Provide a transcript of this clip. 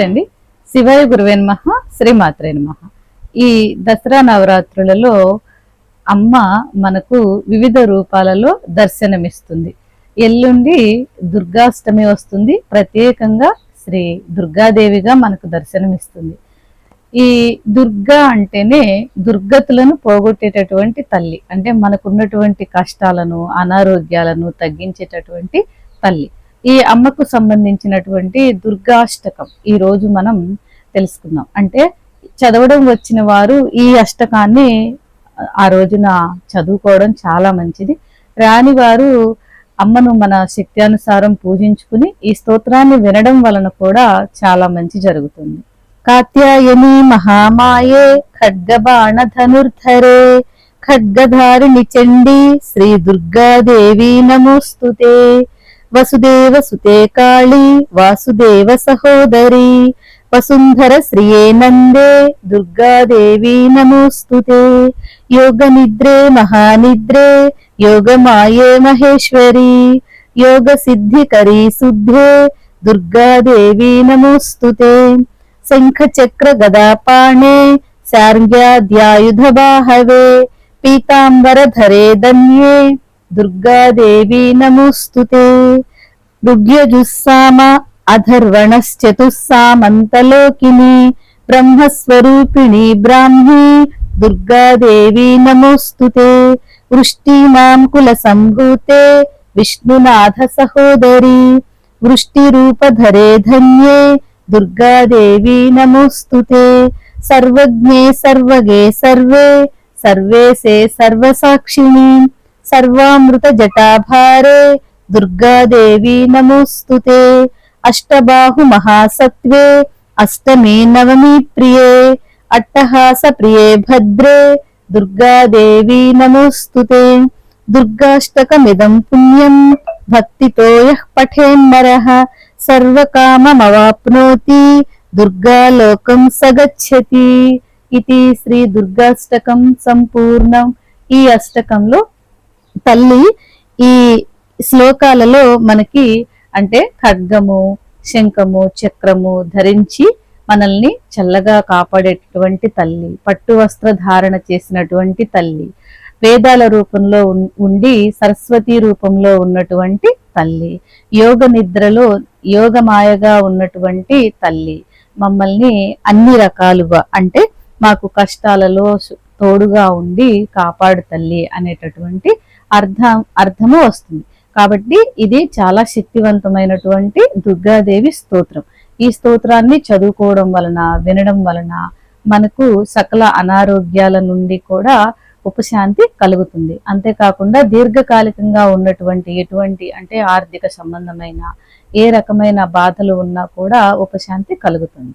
నమస్తే అండి శివాయ గురువే నమః శ్రీమాత్రే నమః. ఈ దసరా నవరాత్రులలో అమ్మ మనకు వివిధ రూపాలలో దర్శనమిస్తుంది. ఎల్లుండి దుర్గాష్టమి వస్తుంది. ప్రత్యేకంగా శ్రీ దుర్గాదేవిగా మనకు దర్శనమిస్తుంది. ఈ దుర్గా అంటేనే దుర్గతులను పోగొట్టేటటువంటి తల్లి. అంటే మనకున్నటువంటి కష్టాలను అనారోగ్యాలను తగ్గించేటటువంటి తల్లి. ఈ అమ్మకు సంబంధించినటువంటి దుర్గాష్టకం ఈ రోజు మనం తెలుసుకుందాం. అంటే చదవడం వచ్చిన వారు ఈ అష్టకాన్ని ఆ రోజున చదువుకోవడం చాలా మంచిది. రాని వారు అమ్మను మన శక్త్యానుసారం పూజించుకుని ఈ స్తోత్రాన్ని వినడం వలన కూడా చాలా మంచి జరుగుతుంది. కాత్యాయని మహామాయే ఖడ్గబాణ ధనుర్ధరే ఖడ్గధారిణి చండి శ్రీ దుర్గాదేవి నమోస్తుతే వసుదేవ సుతే కాళీ వాసుదేవ సహోదరి. వసుంధర శ్రియే నందే దుర్గాదేవి నమోస్తుతే. యోగ నిద్రే మహానిద్రే యోగమాయే మహేశ్వరి. యోగ సిద్ధికరీ శుద్ధే దుర్గాదేవి నమోస్తుతే. శంఖ చక్ర గదాపాణే శార్ంగ్యాద్యాయుధ బాహవే. పీతాంబర ధరే ధన్యే. దుర్గాదేవి నమోస్తుతే. రుగ్యజుస్సామ అధర్వణశ్చతుస్సామంతలోకిని బ్రహ్మస్వరూపిణి బ్రాహ్మీ దుర్గాదేవి నమోస్తుతే. వృష్టీనాం కుల సంభూతే విష్ణునాథ సహోదరి వృష్టి రూపధరే ధన్యే దుర్గాదేవి నమోస్తుతే. సర్వజ్ఞే సర్వగే సర్వే సర్వేసే సర్వసాక్షిణీ. సర్వామృత జటాభారే దుర్గాదేవి నమోస్తుతే అష్టబాహు మహాసత్వే. అష్టమే నవమి ప్రియే. అట్టహాస ప్రియే భద్రే. దుర్గాదేవి నమోస్తుతే దుర్గాష్టకమిదం పుణ్యం. భక్తితో యః పఠేన్నరః సర్వకామమవాప్నోతి. దుర్గాలోకం సగచ్చతి. ఇది శ్రీ దుర్గాష్టకం సంపూర్ణం. ఈ అష్టకంలో తల్లి ఈ శ్లోకాలలో మనకి అంటే ఖడ్గము శంఖము చక్రము ధరించి మనల్ని చల్లగా కాపాడేటటువంటి తల్లి పట్టు వస్త్ర ధారణ చేసినటువంటి తల్లి వేదాల రూపంలో ఉండి సరస్వతి రూపంలో ఉన్నటువంటి తల్లి యోగ నిద్రలో యోగమాయగా ఉన్నటువంటి తల్లి. మమ్మల్ని అన్ని రకాలుగా అంటే మాకు కష్టాలలో తోడుగా ఉండి కాపాడు తల్లి అనేటటువంటి అర్థం అర్థము వస్తుంది. కాబట్టి ఇది చాలా శక్తివంతమైనటువంటి దుర్గాదేవి స్తోత్రం. ఈ స్తోత్రాన్ని చదువుకోవడం వలన వినడం వలన మనకు సకల అనారోగ్యాల నుండి కూడా ఉపశాంతి కలుగుతుంది. అంతేకాకుండా దీర్ఘకాలికంగా ఉన్నటువంటి ఎటువంటి అంటే ఆర్థిక సంబంధమైన ఏ రకమైన బాధలు ఉన్నా కూడా ఉపశాంతి కలుగుతుంది.